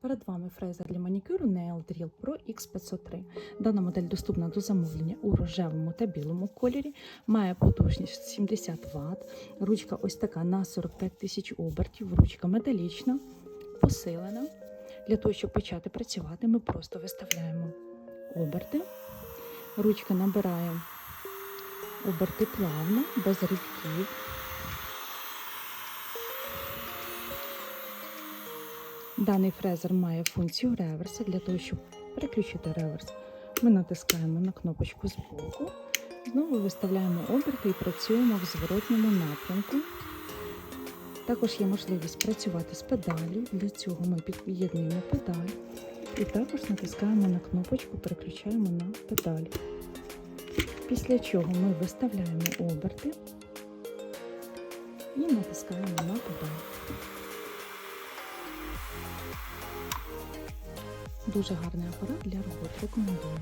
Перед вами фрезер для манікюру Nail Drill Pro X503. Дана модель доступна до замовлення у рожевому та білому кольорі, має потужність 70 Вт. Ручка ось така на 45 тисяч обертів, ручка металічна, посилена. Для того, щоб почати працювати, ми просто виставляємо оберти. Ручка набирає оберти плавно, без ривків. Даний фрезер має функцію реверса. Для того, щоб переключити реверс, ми натискаємо на кнопочку збоку, знову виставляємо оберти і працюємо в зворотньому напрямку. Також є можливість працювати з педаллю. Для цього ми під'єднуємо педаль і також натискаємо на кнопочку, переключаємо на педаль. Після чого ми виставляємо оберти і натискаємо на педаль. Дуже гарний апарат для роботи. Рекомендую.